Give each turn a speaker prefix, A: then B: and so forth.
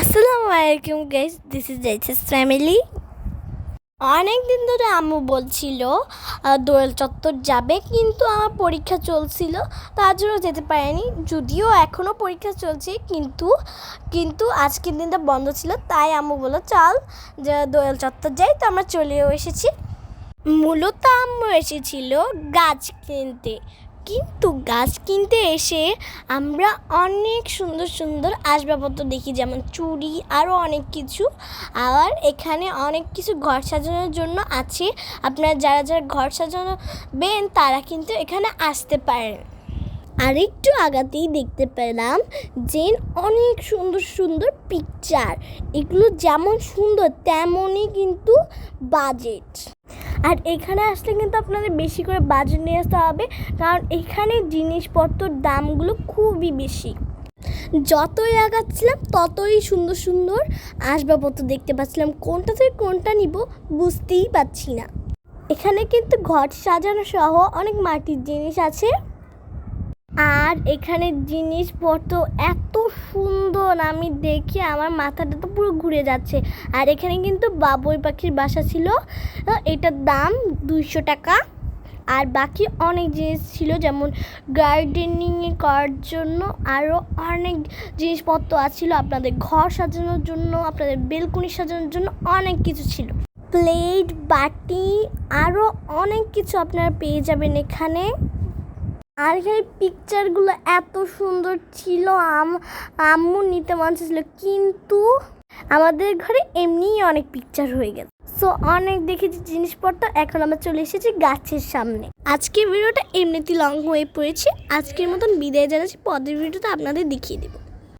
A: আসসালামু আলাইকুম guys this is জাইসাস ফ্যামিলি অনেক দিন ধরে আম্মু বলছিল দোয়েল চত্বর যাবে, কিন্তু আমার পরীক্ষা চলছিল। তার জন্য যেতে পারেনি। যদিও এখনও পরীক্ষা চলছে, কিন্তু কিন্তু আজকের দিনটা বন্ধ ছিল। তাই আম্মু বলল, চল, যে, দোয়েল চত্বর যাই, তো আমরা চলেও এসেছি। মূলত আম্মু এসেছিল গাছ কিনতে। কিন্তু গাছ কিনতে এসে আমরা অনেক সুন্দর সুন্দর আসবাবপত্র দেখি, যেমন চুড়ি আরও অনেক কিছু। আবার এখানে অনেক কিছু ঘর সাজানোর জন্য আছে। আপনারা যারা যারা ঘর সাজাবেন, তারা কিন্তু এখানে আসতে পারেন। আরেকটু আগাতেই দেখতে পেলাম যে অনেক সুন্দর সুন্দর পিকচার এগুলো যেমন সুন্দর, তেমনই কিন্তু বাজেট আর এখানে আসলে কিন্তু আপনাদের বেশি করে বাজেট নিয়ে আসতে হবে, কারণ এখানে জিনিসপত্রর দামগুলো খুবই বেশি। যতই আগাচ্ছিলাম, ততই সুন্দর সুন্দর আসবাবপত্র দেখতে পাচ্ছিলাম। কোনটা থেকে কোনটা নিব বুঝতেই পারছি না। এখানে কিন্তু ঘর সাজানো সহ অনেক মাটির জিনিস আছে। আর এখানে জিনিসপত্র এত সুন্দর, আমি দেখে আমার মাথাটা তো পুরো ঘুরে যাচ্ছে। আর এখানে কিন্তু বাবুই পাখির বাসা ছিল। এটার দাম দুইশো টাকা। আর বাকি অনেক জিনিস ছিল, যেমন গার্ডেনিংয়ে করার জন্য আরও অনেক জিনিসপত্র আছিল। আপনাদের ঘর সাজানোর জন্য, আপনাদের বেলকুনি সাজানোর জন্য অনেক কিছু ছিল। প্লেট বাটি আরও অনেক কিছু আপনারা পেয়ে যাবেন এখানে। আর সেই পিকচারগুলো এত সুন্দর ছিল, আম, আম্মু নিতে মন ছিল কিন্তু আমাদের ঘরে এমনিই অনেক পিকচার হয়ে গেছে। সো অনেক দেখেছি জিনিসপত্র, এখন আমরা চলে এসেছি গাছের সামনে। আজকের ভিডিওটা এমনিতেই লং হয়ে পড়েছে। আজকের মতন বিদায় জানাচ্ছি, পরের ভিডিওটা আপনাদের দেখিয়ে দেবো।